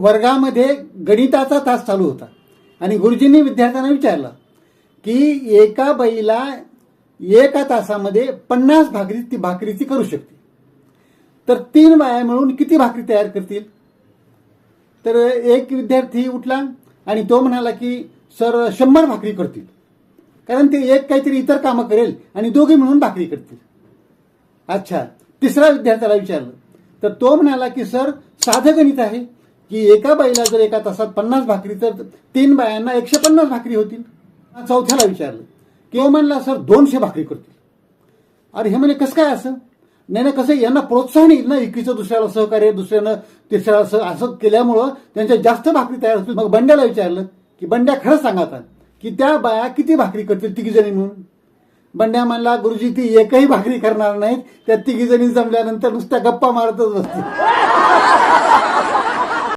वर्गामध्ये गणिताचा तास चालू होता. आणि गुरुजींनी विद्यार्थ्यांना विचारलं की एका बाईला एका तासामध्ये पन्नास भाकरी ती भाकरीची करू शकते. तर तीन बाया मिळून किती भाकरी तयार करतील? तर एक विद्यार्थी उठला आणि तो म्हणाला की सर शंभर भाकरी करतील. कारण ते एक काहीतरी इतर कामं करेल आणि दोघे मिळून भाकरी करतील. अच्छा तिसरा विद्यार्थ्याला विचारलं. तर तो म्हणाला की सर साधं गणित आहे. की एका बाईला जर एका तासात पन्नास भाकरी तर तीन बायांना एकशे पन्नास भाकरी होतील. चौथ्याला विचारलं. की म्हणला सर दोनशे भाकरी करतील. अरे हे म्हणजे कसं काय असं? नाही ना कसं यांना प्रोत्साहन येईल ना एकीचं दुसऱ्याला सहकार्य दुसऱ्यानं तिसऱ्याला सह असं केल्यामुळं त्यांच्या जास्त भाकरी तयार होतील. मग बंड्याला विचारलं की बंड्या खरं सांगा आता की त्या बाया किती भाकरी करतील तिघीजणी म्हणून? बंड्या म्हणला गुरुजी ती एकही भाकरी करणार नाहीत. त्या तिघीजणी जमल्यानंतर नुसत्या गप्पा मारतच बसतील.